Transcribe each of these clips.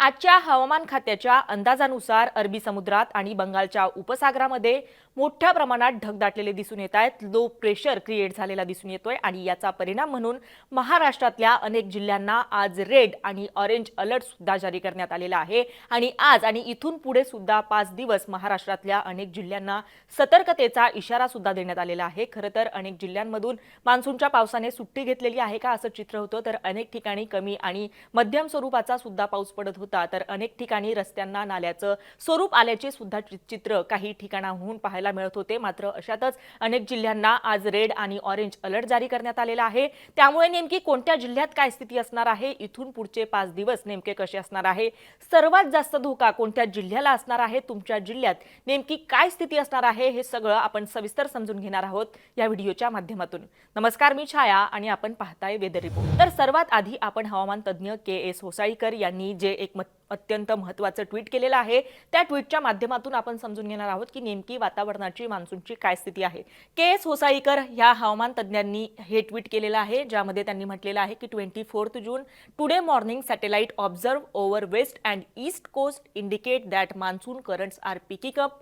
आजच्या हवामान खात्याच्या अंदाजानुसार अरबी समुद्रात आणि बंगालच्या उपसागरामध्ये मोठ्या प्रमाणात ढग दाटलेले दिसून येत आहेत. लो प्रेशर क्रिएट झालेला दिसून येतोय आणि याचा परिणाम म्हणून महाराष्ट्रातल्या अनेक जिल्ह्यांना आज रेड आणि ऑरेंज अलर्ट सुद्धा जारी करण्यात आलेला आहे. आणि आज आणि इथून पुढे सुद्धा पाच दिवस महाराष्ट्रातल्या अनेक जिल्ह्यांना सतर्कतेचा इशारा सुद्धा देण्यात आलेला आहे. खरं तर अनेक जिल्ह्यांमधून मान्सूनच्या पावसाने सुट्टी घेतलेली आहे का असं चित्र होतं. तर अनेक ठिकाणी कमी आणि मध्यम स्वरूपाचा सुद्धा पाऊस पडत होता. तर अनेक ठिकाणी रस्त्यांना नाल्याचं स्वरूप आल्याचे सुद्धा चि- चित्र काही ठिकाणाहून पाहायला मिळत होते. मात्र अशातच अनेक जिल्ह्यांना आज रेड आणि ऑरेंज अलर्ट जारी करण्यात आलेला आहे. त्यामुळे नेमकी कोणत्या जिल्ह्यात काय स्थिती असणार आहे? इथून पुढचे पाच दिवस नेमके कसे असणार आहे? सर्वात जास्त धोका कोणत्या जिल्ह्याला असणार आहे? तुमच्या जिल्ह्यात नेमकी काय स्थिती असणार आहे? हे सगळं आपण सविस्तर समजून घेणार आहोत या व्हिडिओच्या माध्यमातून. नमस्कार मी छाया आणि आपण पाहताय वेदर रिपोर्ट. तर सर्वात आधी आपण हवामान तज्ज्ञ के एस होसाळीकर यांनी जे एक अत्यंत महत्त्वाचं ट्विट केलेलं आहे. त्या ट्विटच्या माध्यमातून आपण समजून घेणार आहोत की नेमकी वातावरणाची मान्सूनची काय स्थिती आहे. के एस होसाईकर ह्या हवामान तज्ज्ञांनी हे ट्विट केलेलं आहे ज्यामध्ये त्यांनी म्हटलेलं आहे की twenty fourth June today morning satellite observe over west and east coast indicate that monsoon currents are picking up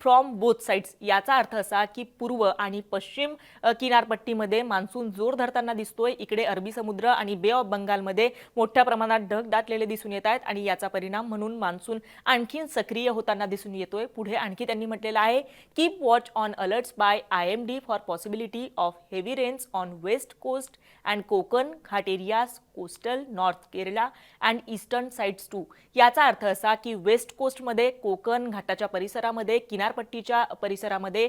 from both sides याचा अर्थ असा की पूर्व आणि पश्चिम किनारपट्टीमध्ये मान्सून जोर धरताना दिसतोय. इकडे अरबी समुद्र आणि बे ऑफ बंगालमध्ये मोठ्या प्रमाणात ढग दाटलेले दिसून येत आहेत आणि याचा परिणाम म्हणून मान्सून आणखीन सक्रिय होताना दिसून येतोय. पुढे आणखी त्यांनी म्हटलेलं आहे keep watch on alerts by I M D for possibility of heavy rains on west coast and Konkan ghat areas coastal north Kerala and eastern sides too याचा अर्थ असा की वेस्ट कोस्टमध्ये कोकण घाटाच्या परिसरामध्ये किनारपट्टीच्या परिसरामध्ये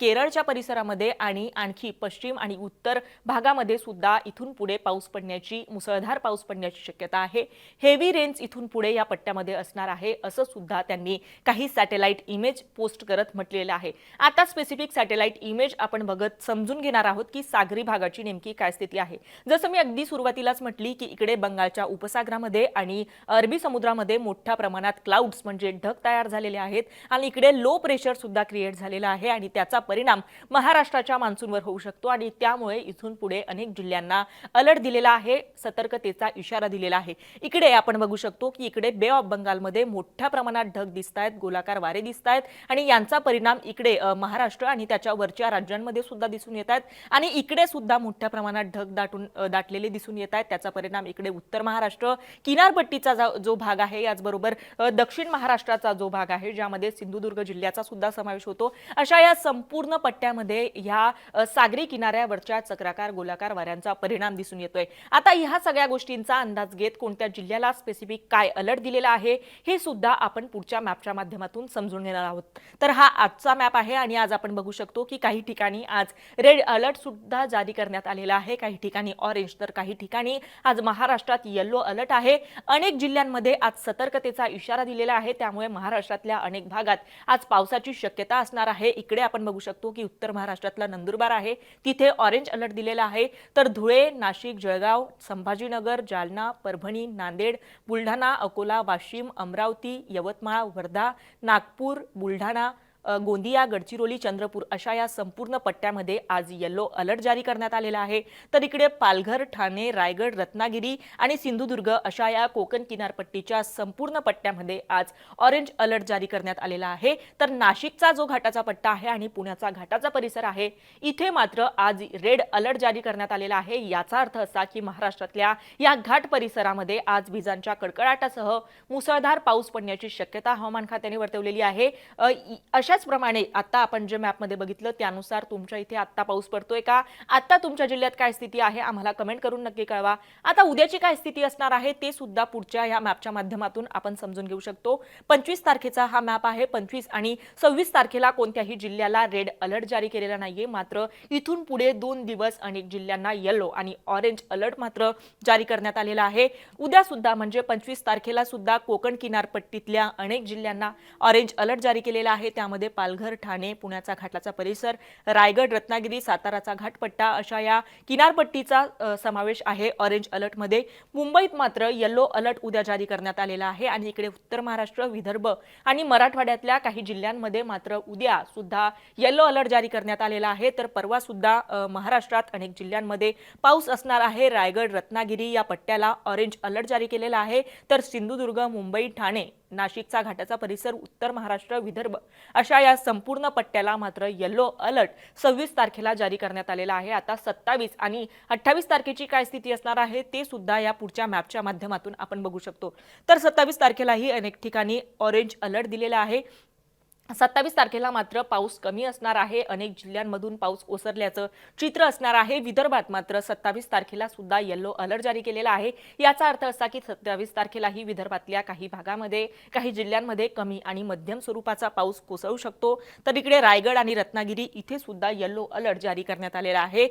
केरळच्या परिसरामध्ये आणि आणखी पश्चिम आणि उत्तर भागामध्ये सुद्धा इथून पुढे पाऊस पडण्याची मुसळधार पाऊस पडण्याची शक्यता आहे. हेवी रेन्स इथून पुढे या पट्ट्यामध्ये असणार आहे असं सुद्धा त्यांनी काही सॅटेलाइट इमेज पोस्ट करत म्हटलेलं आहे. आता स्पेसिफिक सॅटेलाइट इमेज आपण बघत समजून घेणार आहोत की सागरी भागाची नेमकी काय स्थिती आहे. जसं मी अगदी सुरुवातीलाच म्हटली की इकडे बंगालच्या उपसागरामध्ये आणि अरबी समुद्रामध्ये मोठ्या प्रमाणात क्लाउड्स म्हणजे ढग तयार झालेले आहेत आणि इकडे लो प्रेशर सुद्धा क्रिएट झालेला आहे आणि त्याचा परिणाम महाराष्ट्राच्या मान्सूनवर होऊ शकतो आणि त्यामुळे इथून पुढे अनेक जिल्ह्यांना अलर्ट दिलेला आहे सतर्कतेचा इशारा दिलेला आहे. इकडे आपण बघू शकतो की इकडे बे ऑफ बंगालमध्ये मोठ्या प्रमाणात ढग दिसत आहेत गोलाकार वारे दिसत आहेत आणि यांचा परिणाम इकडे महाराष्ट्र आणि त्याच्या वरच्या राज्यांमध्ये सुद्धा दिसून येत आहेत आणि इकडे सुद्धा मोठ्या प्रमाणात ढग दाटून दाटलेले दिसून येत आहेत त्याचा परिणाम इकडे उत्तर महाराष्ट्र किनारपट्टीचा जा- जो भाग आहे याचबरोबर दक्षिण महाराष्ट्राचा जो भाग आहे ज्यामध्ये सिंधुदुर्ग जिल्ह्याचा सुद्धा समावेश होतो. अशा या संपूर्ण पट्ट्यामध्ये ह्या सागरी किनाऱ्यावरच्या चक्राकार गोलाकार वाऱ्यांचा परिणाम दिसून येतोय. आता ह्या सगळ्या गोष्टींचा अंदाज घेत कोणत्या जिल्ह्याला स्पेसिफिक काय अलर्ट दिलेला आहे हे सुद्धा आपण पुढच्या मॅपच्या माध्यमातून समजून घेणार आहोत. तर हा आजचा मॅप आहे आणि आज आपण बघू शकतो की काही ठिकाणी आज रेड अलर्ट सुद्धा जारी करण्यात आलेला आहे. काही ठिकाणी ऑरेंज तर काही ठिकाणी आज महाराष्ट्रात येल्लो अलर्ट आहे. अनेक जिल्ह्यांमध्ये आज सतर्कतेचा इशारा दिलेला आहे. त्यामुळे महाराष्ट्रातल्या अनेक भागात आज पावसाची शक्यता असणार आहे. इकडे आपण बघू शकतो की उत्तर महाराष्ट्रातला नंदुरबार आहे. तिथे ऑरेंज अलर्ट दिलेला आहे. तर धुळे नाशिक जळगाव संभाजीनगर जालना परभणी नांदेड बुलढाणा अकोला वाशिम अमरावती यवतमाळ वर्धा नागपूर बुलढाणा गोंदिया गडचिरोली चंद्रपूर अशा या संपूर्ण पट्ट्यामध्ये आज येल्लो अलर्ट जारी करण्यात आलेला आहे. तर इकडे पालघर ठाणे रायगड रत्नागिरी आणि सिंधुदुर्ग अशा या कोकण किनारपट्टीच्या संपूर्ण पट्ट्यामध्ये आज ऑरेंज अलर्ट जारी करण्यात आलेला आहे. तर नाशिकचा जो घाटाचा पट्टा आहे आणि पुण्याचा घाटाचा परिसर आहे इथे मात्र आज रेड अलर्ट जारी करण्यात आलेला आहे. याचा अर्थ असा की महाराष्ट्रातल्या या घाट परिसरामध्ये आज विजांच्या कडकडाटासह मुसळधार पाऊस पडण्याची शक्यता हवामान खात्याने वर्तवलेली आहे. अशा इ- अशाच प्रमाणे आता आपण जे मॅपमध्ये बघितलं त्यानुसार तुमच्या इथे आत्ता पाऊस पडतोय का? आत्ता तुमच्या जिल्ह्यात काय स्थिती आहे? आम्हाला कमेंट करून नक्की कळवा. आता उद्याची काय स्थिती असणार आहे ते सुद्धा पुढच्या या मॅपच्या माध्यमातून आपण समजून घेऊ शकतो. पंचवीस तारखेचा हा मॅप आहे. पंचवीस आणि सव्वीस तारखेला कोणत्याही जिल्ह्याला रेड अलर्ट जारी केलेला नाहीये. मात्र इथून पुढे दोन दिवस अनेक जिल्ह्यांना येलो आणि ऑरेंज अलर्ट मात्र जारी करण्यात आलेला आहे. उद्या सुद्धा म्हणजे पंचवीस तारखेला सुद्धा कोकण किनारपट्टीतल्या अनेक जिल्ह्यांना ऑरेंज अलर्ट जारी केलेला आहे. त्यामध्ये जिल्ह्यांमध्ये पालघर ठाणे पुण्याचा घाटाचा परिसर रायगड रत्नागिरी साताराचा घाटपट्टा अशा या किनारपट्टीचा समावेश आहे. ऑरेंज अलर्टमध्ये मुंबईत मात्र येलो अलर्ट उद्या जारी करण्यात आलेला आहे आणि इकडे उत्तर महाराष्ट्र विदर्भ आणि मराठवाड्यातल्या काही जिल्ह्यांमध्ये मात्र उद्या सुद्धा येलो अलर्ट जारी करण्यात आलेला आहे. तर परवा सुद्धा महाराष्ट्रात अनेक जिल्ह्यांमध्ये पाऊस असणार आहे. रायगड रत्नागिरी या पट्ट्याला ऑरेंज अलर्ट जारी केलेला आहे. तर सिंधुदुर्ग मुंबई ठाणे नाशिकचा घाटाचा परिसर उत्तर महाराष्ट्र विदर्भ अशा या संपूर्ण पट्ट्याला मात्र येलो अलर्ट सव्वीस तारखेला जारी करण्यात आलेला आहे. आता सत्तावीस आणि अठ्ठावीस तारखेची काय स्थिती असणार आहे ते सुद्धा या पुढच्या मॅपच्या माध्यमातून आपण बघू शकतो. तर सत्तावीस तारखेलाही अनेक ठिकाणी ऑरेंज अलर्ट दिलेला आहे. सत्तावीस तारखेला मात्र पाऊस कमी असणार आहे. अनेक जिल्ह्यांमधून पाऊस ओसरल्याचं चित्र असणार आहे. विदर्भात मात्र सत्तावीस तारखेला सुद्धा येल्लो अलर्ट जारी केलेला आहे. याचा अर्थ असा की सत्तावीस तारखेलाही विदर्भातल्या काही भागामध्ये काही जिल्ह्यांमध्ये कमी आणि मध्यम स्वरूपाचा पाऊस कोसळू शकतो. तर इकडे रायगड आणि रत्नागिरी इथे सुद्धा येल्लो अलर्ट जारी करण्यात आलेला आहे.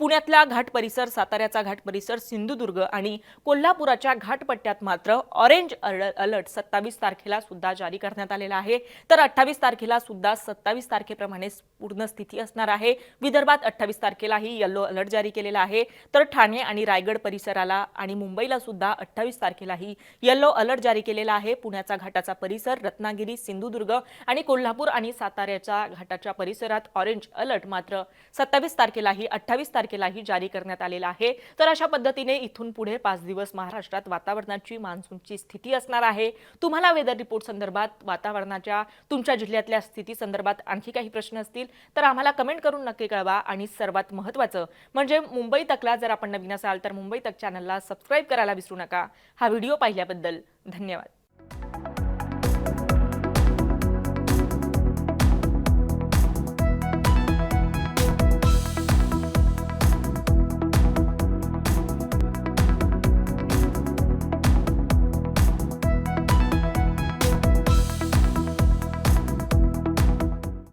पुण्यातला घाट परिसर साताऱ्याचा घाट परिसर सिंधुदुर्ग आणि कोल्हापुराच्या घाटपट्ट्यात मात्र ऑरेंज अलर्ट सत्तावीस तारखेला सुद्धा जारी करण्यात आलेला आहे. तर अठ्ठावीस तारखेला सुद्धा सत्तावीस तारखेप्रमाणे पूर्ण स्थिती असणार आहे. विदर्भात अठ्ठावीस तारखेलाही येल्लो अलर्ट जारी केलेला आहे. तर ठाणे आणि रायगड परिसराला आणि मुंबईला सुद्धा अठ्ठावीस तारखेलाही येल्लो अलर्ट जारी केलेला आहे. पुण्याचा घाटाचा परिसर रत्नागिरी सिंधुदुर्ग आणि कोल्हापूर आणि साताऱ्याच्या घाटाच्या परिसरात ऑरेंज अलर्ट मात्र सत्तावीस तारखेलाही अठ्ठावीस तारखेलाही जारी करण्यात आलेला आहे. तर अशा पद्धतीने इथून पुढे पाच दिवस महाराष्ट्रात वातावरणाची मान्सूनची स्थिती असणार आहे. तुम्हाला वेदर रिपोर्ट संदर्भात वातावरणाच्या तुमच्या जिल्ह्यात जिल्ह्यातल्या स्थिती संदर्भात आणखी काही प्रश्न असतील तर आम्हाला कमेंट करून नक्की कळवा आणि सर्वात महत्त्वाचं म्हणजे मुंबई तकला जर आपण नवीन असाल तर मुंबई तक चॅनलला सबस्क्राईब करायला विसरू नका. हा व्हिडिओ पाहिल्याबद्दल धन्यवाद.